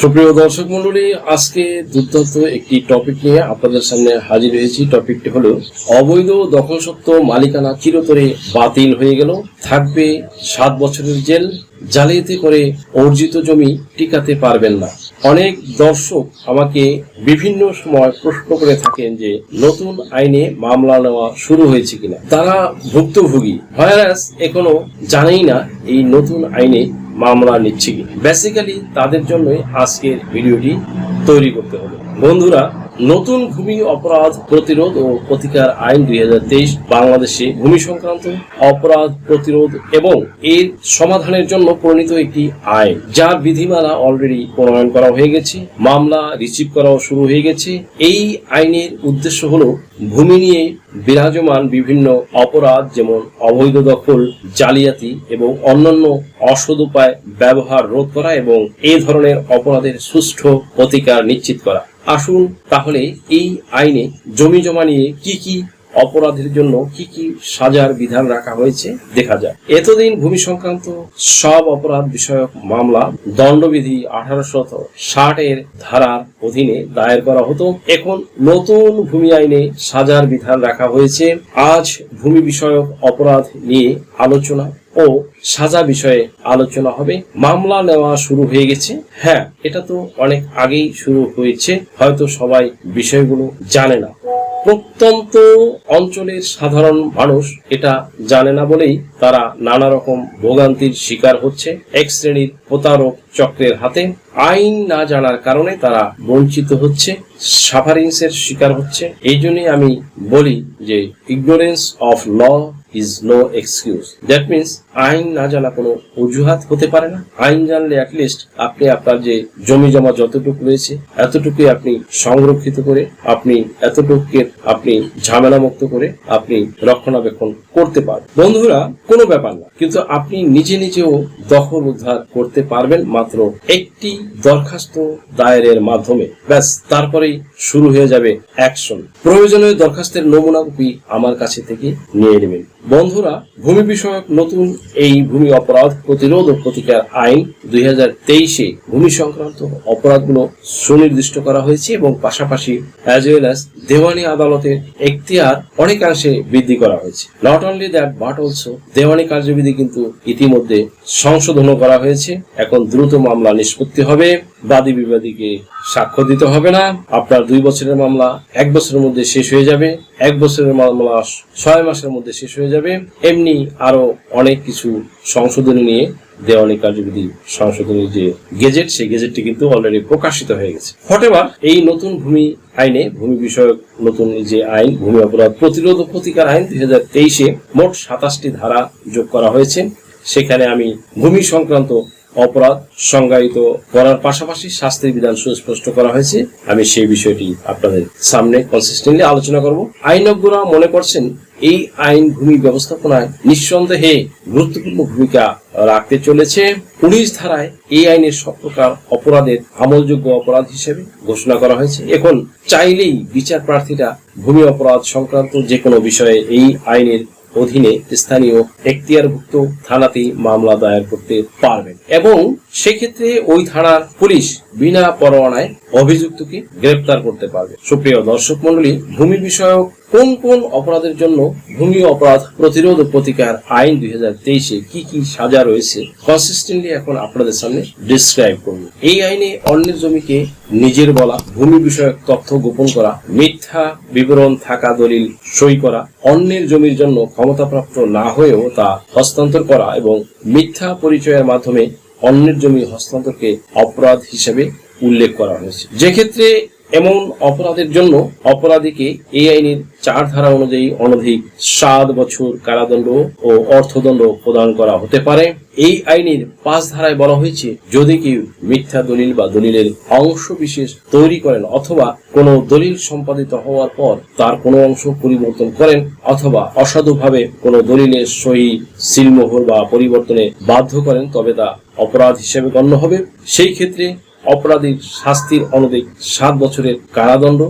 সুপ্রিয় দর্শক মন্ডলী, আজকে দুর্দান্ত একটি টপিক নিয়ে আপনাদের সামনে হাজির হয়েছি। টপিকটি হলো, অবৈধ দখল দখলসত্ত্ব মালিকানা চিরতরে বাতিল হয়ে গেল। থাকবে সাত বছরের জেল, জালিয়াতি করে অর্জিত জমি টিকাতে পারবেন না। অনেক দর্শক আমাকে বিভিন্ন সময় প্রশ্ন করে থাকেন যে, নতুন আইনে মামলা নেওয়া শুরু হয়েছে কিনা? তারা ভুক্তভোগী। ভাইরাস এখনও জানেই না এই নতুন আইনে মামলা নিচ্ছি। বেসিক্যালি তাদের জন্যই আজকের ভিডিওটি তৈরি করতে হবে। বন্ধুরা নতুন ভূমি অপরাধ প্রতিরোধ ও প্রতিকার আইন দুই হাজার তেইশ বাংলাদেশে ভূমি সংক্রান্ত অপরাধ প্রতিরোধ এবং এর সমাধানের জন্য প্রণীত একটি আইন, যার বিধিমালা অলরেডি প্রণয়ন করা হয়ে গেছে, মামলা রিসিভ করাও শুরু হয়ে গেছে। এই আইনের উদ্দেশ্য হলো ভূমি নিয়ে বিরাজমান বিভিন্ন অপরাধ, যেমন অবৈধ দখল, জালিয়াতি এবং অন্যান্য অসদ উপায় ব্যবহার রোধ করা এবং এই ধরনের অপরাধের সুষ্ঠু প্রতিকার নিশ্চিত করা। আসুন তাহলে এই আইনে জমি জমা নিয়ে কি কি অপরাধের জন্য কি কি সাজার বিধান রাখা হয়েছে দেখা যায় এতদিন ভূমি সংক্রান্ত সব অপরাধ বিষয়ক মামলা দণ্ডবিধি আঠারোশত ষাট এর ধারার অধীনে দায়ের করা হতো। এখন নতুন ভূমি আইনে সাজার বিধান রাখা হয়েছে। আজ ভূমি বিষয়ক অপরাধ নিয়ে আলোচনা ও সাজা বিষয়ে আলোচনা হবে। মামলা নেওয়া শুরু হয়ে গেছে। হ্যাঁ এটা তো অনেক আগেই শুরু হয়েছে। হয়তো সবাই বিষয়গুলো জানে না। প্রত্যন্ত অঞ্চলের সাধারণ মানুষ এটা জানে না বলেই তারা নানা রকম ভোগান্তির শিকার হচ্ছে। এক শ্রেণির প্রতারক চক্রের হাতে আইন না জানার কারণে তারা বঞ্চিত হচ্ছে সাফারিংসের শিকার হচ্ছে। এই জন্যই আমি বলি যে ignorance of law is no excuse that means আইন না জানা কোনো অজুহাত হতে পারে না। আইন জানলে অ্যাটলিস্ট আপনি আপনার যে জমি জমা যতটুকু রয়েছে, এতটুকুই আপনি সংরক্ষিত করে, আপনি এতটুকুকে আপনি ঝামেলা মুক্ত করে আপনি রক্ষণাবেক্ষণ করতে পারবেন বন্ধুরা, কোনো ব্যাপার না। কিন্তু আপনি নিজে নিজেও দখল উদ্ধার করতে পারবেন মাত্র একটি দরখাস্ত দায়েরের মাধ্যমে। ব্যাস, তারপরেই শুরু হয়ে যাবে অ্যাকশন প্রয়োজনীয় দরখাস্তের নমুনা কপি আমার কাছে থেকে নিয়ে নেবেন। বন্ধুরা, ভূমি বিষয়ক নতুন এই ভূমি অপরাধ প্রতিরোধ ও প্রতিকার আইন দুই হাজার তেইশে ভূমি সংক্রান্ত অপরাধগুলো সুনির্দিষ্ট করা হয়েছে এবং পাশাপাশি অ্যাজ ওয়েল অ্যাজ দেওয়ানি আদালতের এখতিয়ার অনেকাংশে বৃদ্ধি করা হয়েছে। Not only that but also দেওয়ানি কার্যবিধি কিন্তু ইতিমধ্যে সংশোধনও করা হয়েছে। এখন দ্রুত মামলা নিষ্পত্তি হবে। বাদী বিবাদীকে সাক্ষ্য দিতে হবে না। আপনার দুই বছরের মামলা এক বছরের মধ্যে শেষ হয়ে যাবে। এক বছরের মামলা ছয় মাসের মধ্যে শেষ হয়ে যাবে। এমনি আরও অনেক কিছু সংশোধনী নিয়ে দেওয়ানি কার্যবিধি সংশোধনী যে গেজেট, সেই গেজেটটি কিন্তু অলরেডি প্রকাশিত হয়ে গেছে। হটেবার এই নতুন ভূমি আইনে, ভূমি বিষয়ক নতুন যে আইন, ভূমি অপরাধ প্রতিরোধ প্রতিকার আইন দুই হাজার তেইশে মোট সাতাশটি ধারা যোগ করা হয়েছে। সেখানে আমি ভূমি সংক্রান্ত অপরাধ সংজ্ঞায়িত করার পাশাপাশি শাস্তির বিধান সুস্পষ্ট করা হয়েছে। আমি সেই বিষয়টি আপনাদের সামনে কনসিস্টেন্টলি আলোচনা করব। আইনজ্ঞরা মনে করছেন এই আইন ভূমি ব্যবস্থাপনায় নিঃসন্দেহে গুরুত্বপূর্ণ ভূমিকা রাখতে চলেছে। পুলিশ ধারায় এই আইনের সব প্রকার অপরাধের আমলযোগ্য অপরাধ হিসেবে ঘোষণা করা হয়েছে। এখন চাইলেই বিচার প্রার্থীরা ভূমি অপরাধ সংক্রান্ত যে কোনো বিষয়ে এই আইনের অধীনে স্থানীয় এখতিয়ারভুক্ত থানাতেই মামলা দায়ের করতে পারবেন। এবং সেক্ষেত্রে ওই থানার পুলিশ বিনা পরোয়ানায় অভিযুক্তকে গ্রেপ্তার করতে পারবে। সুপ্রিয় দর্শক মন্ডলী ভূমি বিষয়ক কোন কোন অপরাধের জন্য ভূমি অপরাধ প্রতিরোধ প্রতিকার আইন দুই হাজার তেইশে কি কি সাজা রয়েছে কনসিস্টেন্টলি এখন আপনাদের সামনে ডিসক্রাইব করব। এই আইনে অন্যের জমিকে নিজের বলা, ভূমি বিষয়ক তথ্য গোপন করা, মিথ্যা বিবরণ থাকা দলিল সই করা, অন্যের জমির জন্য ক্ষমতাপ্রাপ্ত না হয়েও তা হস্তান্তর করা এবং মিথ্যা পরিচয়ের মাধ্যমে অন্যের জমি হস্তান্তরকে অপরাধ হিসেবে উল্লেখ করা হয়েছে। যে ক্ষেত্রে এমন অপরাধের জন্য অপরাধীকে এই আইনের চার ধারা অনুযায়ী অনধিক সাত বছর কারাদণ্ড ও অর্থদণ্ড প্রদান করা হতে পারে। এই আইনের পাঁচ ধারায় বলা হয়েছে, যদি কেউ মিথ্যা দলিল বা দলিলের অংশ বিশেষ তৈরি করেন অথবা কোনো দলিল সম্পাদিত হওয়ার পর তার কোনো অংশ পরিবর্তন করেন অথবা অসাধুভাবে কোনো দলিলের সহি সিলমোহর বা পরিবর্তনে বাধ্য করেন, তবে তা অপরাধ হিসেবে গণ্য হবে। সেই ক্ষেত্রে অপরাধীর শাস্তির অনধিক সাত বছরের কারাদণ্ড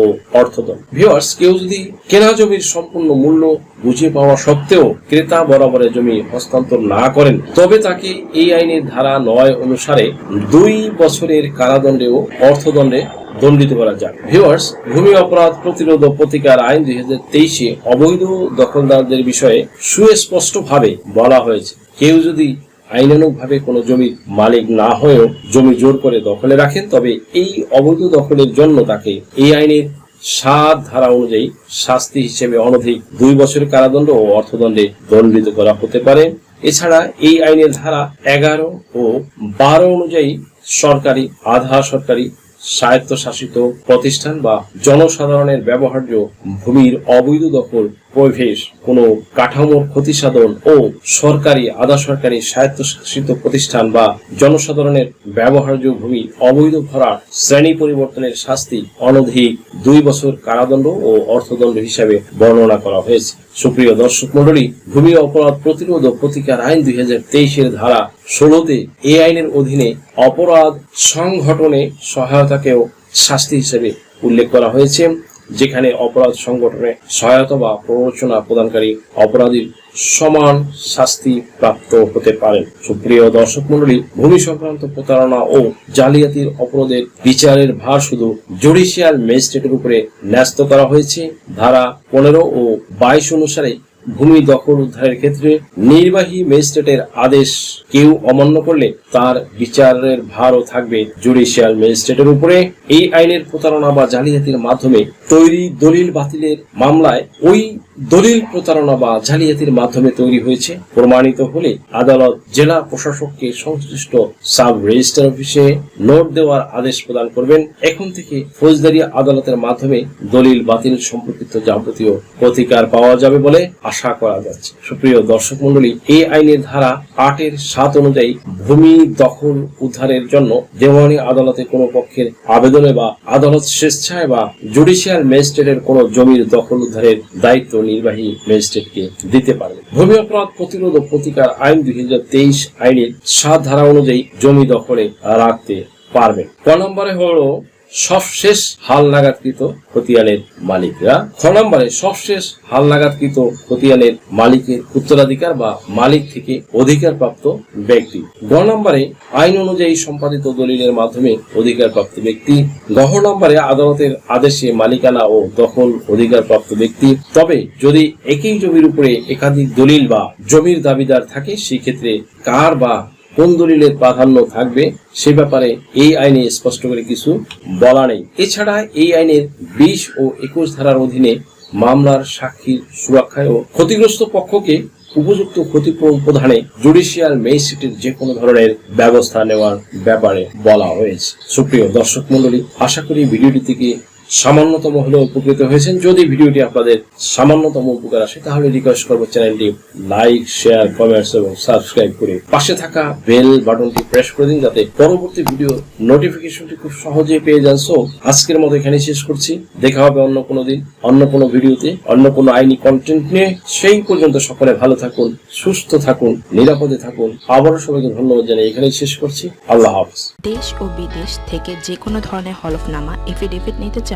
ও অর্থদণ্ড। ভিওয়ার্স কেউ যদি কেনা জমির সম্পূর্ণ মূল্য বুঝে পাওয়া সত্ত্বেও ক্রেতা বরাবরের জমি হস্তান্তর না করেন, তবে তাকে এই আইনের ধারা নয় অনুসারে দুই বছরের কারাদণ্ডে ও অর্থদণ্ডে দণ্ডিত করা যাক। ভিউয়ার্স ভূমি অপরাধ প্রতিরোধ ও প্রতিকার আইন দুই হাজার তেইশে অবৈধ দখলদারদের বিষয়ে সুস্পষ্টভাবে বলা হয়েছে। কেউ যদি আইনানুগভাবে কোনো জমির মালিক না হয়েও জমি জোর করে দখলে রাখেন, তবে এই অবৈধ দখলের জন্য তাকে এই আইনের সাত ধারা অনুযায়ী শাস্তি হিসেবে অনধিক দুই বছরের কারাদণ্ড ও অর্থদণ্ডে দণ্ডিত করা হতে পারে। এছাড়া এই আইনের ধারা এগারো ও বারো অনুযায়ী সরকারি, আধা সরকারি স্বায়ত্তশাসিত প্রতিষ্ঠান বা জনসাধারণের ব্যবহার্য ভূমির অবৈধ দখল, প্রবেশ, কোনো কাঠামোর ক্ষতিসাধন ও সরকারি আধা সরকারি স্বায়ত্তশাসিত প্রতিষ্ঠান বা জনসাধারণের ব্যবহার্য ভূমি অবৈধ ভরাট শ্রেণি পরিবর্তনের শাস্তি অনধিক দুই বছর কারাদণ্ড ও অর্থদণ্ড হিসাবে বর্ণনা করা হয়েছে। সুপ্রিয় দর্শক মন্ডলী ভূমি অপরাধ প্রতিরোধ ও প্রতিকার আইন দুই হাজার তেইশের ধারা ষোলোতে এ আইনের অধীনে অপরাধ সংঘটনে সহায়তাকেও শাস্তি হিসেবে উল্লেখ করা হয়েছে, যেখানে অপরাধ সংগঠনে সহায়তা বা প্ররোচনা প্রদানকারী অপরাধীর সমান শাস্তি প্রাপ্ত হতে পারেন। সুপ্রিয় দর্শক মন্ডলী ভূমি সংক্রান্ত প্রতারণা ও জালিয়াতির অপরাধের বিচারের ভার শুধু জুডিশিয়াল ম্যাজিস্ট্রেটের উপরে ন্যস্ত করা হয়েছে। ধারা পনেরো ও বাইশ অনুসারে ভূমি দখল উদ্ধারের ক্ষেত্রে নির্বাহী ম্যাজিস্ট্রেটের আদেশ কেউ অমান্য করলে তার বিচারের ভারও থাকবে জুডিশিয়াল ম্যাজিস্ট্রেটের উপরে। এই আইনের প্রতারণা বা জালিয়াতির মাধ্যমে তৈরি দলিল বাতিলের মামলায় ওই দলিল প্রতারণা বা জালিয়াতির মাধ্যমে তৈরি হয়েছে। প্রমাণিত হলে আদালত জেলা প্রশাসককে সংশ্লিষ্ট সাব রেজিস্ট্রার অফিসে নোট দেওয়ার আদেশ প্রদান করবেন। এখন থেকে ফৌজদারি আদালতের মাধ্যমে দলিল বাতিল সম্পর্কিত যাবতীয় প্রতিকার পাওয়া যাবে বলে আশা করা যাচ্ছে। সুপ্রিয় দর্শক মন্ডলী, এই আইনের ধারা আটের সাত অনুযায়ী ভূমি দখল উদ্ধারের জন্য দেওয়ানি আদালতে কোনো পক্ষের আবেদনে বা আদালত স্বেচ্ছায় বা জুডিশিয়াল ম্যাজিস্ট্রেটের কোনো জমির দখল উদ্ধারের দায়িত্ব নির্বাহী ম্যাজিস্ট্রেটকে দিতে পারবে। ভূমি অপরাধ প্রতিরোধ ও প্রতিকার আইন দুই হাজার তেইশ আইনের সাত ধারা অনুযায়ী জমি দখলে রাখতে পারবে। ক নম্বরে হলো সবশেষ হাল নাগাদকৃত খতিয়ানের মালিকরা। খ নম্বরে, সবশেষ হাল নাগাদকৃত খতিয়ানের মালিকের উত্তরাধিকার বা মালিক থেকে অধিকারপ্রাপ্ত ব্যক্তি। গ নম্বরে, আইন অনুযায়ী সম্পাদিত দলিলের মাধ্যমে অধিকারপ্রাপ্ত ব্যক্তি। গহ নম্বরে, আদালতের আদেশে মালিকানা ও দখল অধিকারপ্রাপ্ত ব্যক্তি। তবে যদি একই জমির উপরে একাধিক দলিল বা জমির দাবিদার থাকে, সেক্ষেত্রে কার বা কোন দলিলের প্রাধান্য থাকবে সে ব্যাপারে এই আইনে স্পষ্ট করে কিছু বলা নেই। এছাড়া এই আইনের বিশ ও একুশ ধারার অধীনে মামলার সাক্ষীর সুরক্ষায় ও ক্ষতিগ্রস্ত পক্ষকে উপযুক্ত ক্ষতিপূরণ প্রদানে জুডিশিয়াল ম্যাজিস্ট্রেটের যে কোনো ধরনের ব্যবস্থা নেওয়ার ব্যাপারে বলা হয়েছে। সুপ্রিয় দর্শক মন্ডলী আশা করি ভিডিওটি থেকে সামান্যতম হলেও উপকৃত হয়েছেন। যদি ভিডিওটি আপনাদের সামান্যতম উপকার আসে, তাহলে রিকোয়েস্ট করব চ্যানেলটি লাইক শেয়ার কমেন্টস এবং সাবস্ক্রাইব করে পাশে থাকা বেল বাটনটি প্রেস করে দিন, যাতে পরবর্তী ভিডিও নোটিফিকেশনটি খুব সহজেই পেয়ে যান। সো আজকের মতো এখানে শেষ করছি। দেখা হবে অন্য কোনো দিন, অন্য কোনো ভিডিওতে, অন্য কোনো আইনি কন্টেন্ট নিয়ে। সেই পর্যন্ত সকলে ভালো থাকুন, সুস্থ থাকুন, নিরাপদে থাকুন। আবারও সবাইকে ধন্যবাদ জানিয়ে এখানেই শেষ করছি। আল্লাহ হাফিজ। দেশ ও বিদেশ থেকে যে কোনো ধরনের হলফনামা এফিডেভিট নিতে চান